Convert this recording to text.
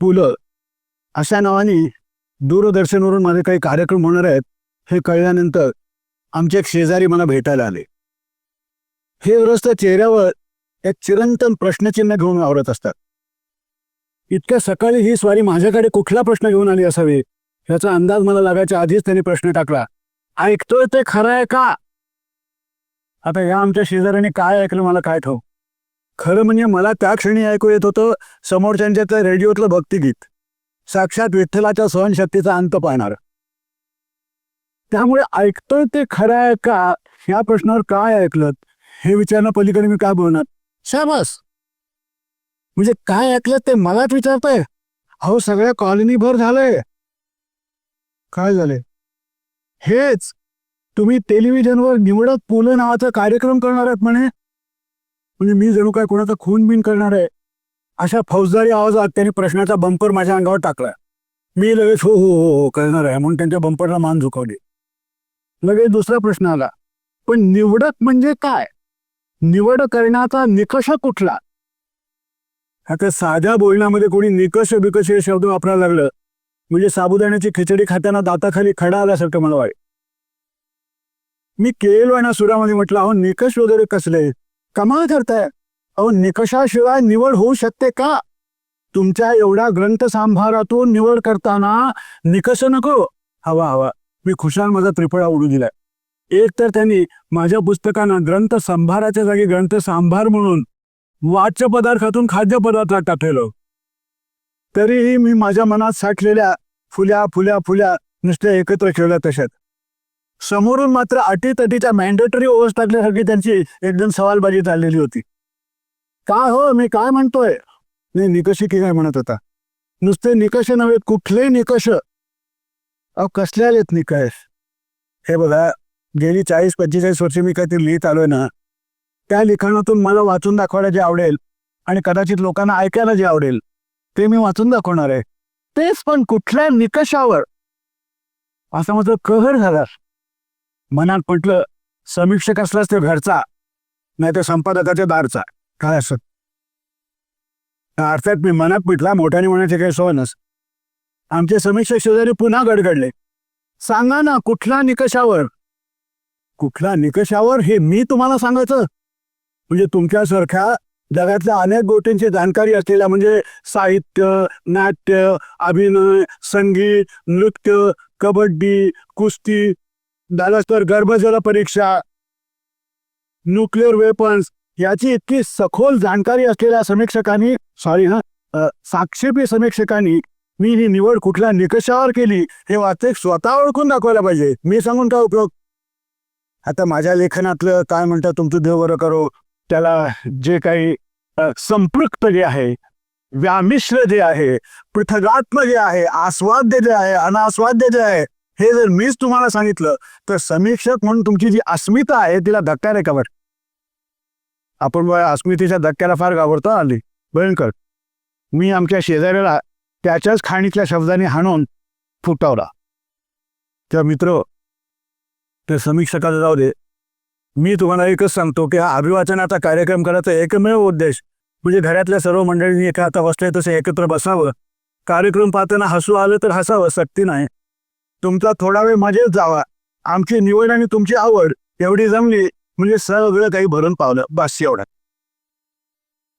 पुलं अशा नावाने दूरदर्शनवरून माझे काही कार्यक्रम होणार आहेत हे कळल्यानंतर आमचे एक शेजारी मला भेटायला आले. हे ग्रस्त चेहऱ्यावर एक चिरंतन प्रश्नचिन्ह घेऊन आवरत असतात. इतक्या सकाळी ही स्वारी माझ्याकडे कुठला प्रश्न घेऊन आली असावी याचा अंदाज मला लागायच्या आधीच त्यांनी प्रश्न टाकला. ऐकतोय ते खरं आहे का? आता या आमच्या शेजाऱ्याने काय ऐकलं मला काय ठाऊ खरं म्हणजे मला त्या क्षणी ऐकू येत होतं समोरच्यांच्या त्या रेडिओतलं भक्तिगीत. साक्षात विठ्ठलाच्या सहनशक्तीचा अंत पाहणार. त्यामुळे ऐकतोय ते खरं आहे का? ह्या प्रश्नावर काय ऐकलं हे विचारणं पलीकडे मी काय बोलणार? शाबास! म्हणजे काय ऐकलं ते मलाच विचारतंय? अहो सगळ्या कॉलनी भर झालंय. काय झालंय? हेच! तुम्ही टेलिव्हिजनवर निवडक पुलं नावाचा कार्यक्रम करणार आहात म्हणे? म्हणजे मी जणू काय कोणाचा खून बिन करणार आहे? अशा फौजदारी आवाजात त्यांनी प्रश्नाचा बंपर माझ्या अंगावर टाकला मी लगेच हो हो हो हो करणार आहे म्हणून त्यांच्या बंपरला मान झुकवली. लगेच दुसरा प्रश्न आला. पण निवडक म्हणजे काय? निवड करण्याचा निकष कुठला? आता साध्या बोलण्यामध्ये कोणी निकष बिकष हे शब्द वापरायला लागलं. म्हणजे साबुदाण्याची खिचडी खाताना दाताखाली खडा आल्यासारखं मला वाटेल. मी केळवाना सुरामध्ये म्हटलं अहो निकष वगैरे कसले? कमाल करताय अहो निकषाशिवाय निवड होऊ शकते का? तुमच्या एवढ्या ग्रंथ सांभारातून निवड करताना निकष नको. हवा हवा. मी खुशाल माझा त्रिफळा उडू दिलाय. एक तर त्यांनी माझ्या पुस्तकांना ग्रंथ संभाराच्या जागी ग्रंथ सांभार म्हणून वाच्य पदार्थातून खाद्य पदार्थात तरीही मी माझ्या मनात साठलेल्या फुल्या फुल्या फुल्या नुसत्या एकत्र ठेवल्या तशात. समोरून मात्र अटीतटीच्या मॅन्डेटरी ओव्हर्स टाकण्यासाठी त्यांची एकदम सवालबाजी चाललेली होती. काय हो मी काय म्हणतोय? नाही निकषी की काय म्हणत होता? नुसते निकष नव्हे कुठले निकष. अहो कसले आलेत निकष? हे बघा गेली चाळीस पंचेचाळीस वर्ष मी काहीतरी लिहित आलोय ना. त्या लिखाणातून मला वाचून दाखवायला जे आवडेल आणि कदाचित लोकांना ऐकायला जे आवडेल ते मी वाचून दाखवणार आहे. तेच पण कुठल्या निकषावर? असा माझा कहर झाला. मनात म्हटलं समीक्षक असलाच ते घरचा नाही तर संपादकाच्या दारचा. काय असत अर्थात मी मनात पिटला मोठ्याने म्हणायचे काही सोनच आमचे समीक्षक शेजारी पुन्हा गडगडले. सांगा ना कुठल्या निकषावर? कुठल्या निकषावर हे मी तुम्हाला सांगायचं? म्हणजे तुमच्यासारख्या जगातल्या अनेक गोष्टींची जाणकारी असलेल्या म्हणजे साहित्य नाट्य अभिनय संगीत नृत्य कबड्डी कुस्ती झालंच तर गर्भजल परीक्षा न्यूक्लिअर वेपन्स याची इतकी सखोल जाणकारी असलेल्या समीक्षकांनी सॉरी हा साक्षेपी समीक्षकांनी मी ही निवड कुठल्या निकषावर केली हे वाचक स्वतः ओळखून दाखवायला पाहिजे. मी सांगून काय उपयोग? आता माझ्या लेखनातलं काय म्हणतात तुमचं देव बरं करो. त्याला जे काही संपृक्त जे आहे व्यामिश्र जे आहे पृथगात्म जे आहे आस्वाद्य जे आहे अनास्वाद्य जे आहे हे जर मीच तुम्हाला सांगितलं तर समीक्षक म्हणून तुमची जी अस्मिता आहे तिला धक्का नाही कवर आपण अस्मितेच्या धक्क्याला फार घाबरतो आली. भयंकर. मी आमच्या शेजाऱ्याला त्याच्याच खाणीतल्या शब्दाने हाणून फुटावला. त्या मित्र ते समीक्षकाला जाऊ दे. मी तुम्हाला एकच सांगतो की हा अभिवाचनाचा कार्यक्रम करायचा एकमेव उद्देश म्हणजे घरातल्या सर्व मंडळींनी एका आता बसले तसे एकत्र बसावं. कार्यक्रम पाहताना हसू आलं तर हसावं सक्ती नाही. तुमचा थोडा वेळ मजेत जावा. आमची निवड आणि तुमची आवड एवढी जमली म्हणजे सगळं काही भरून पावलं. बस एवढं.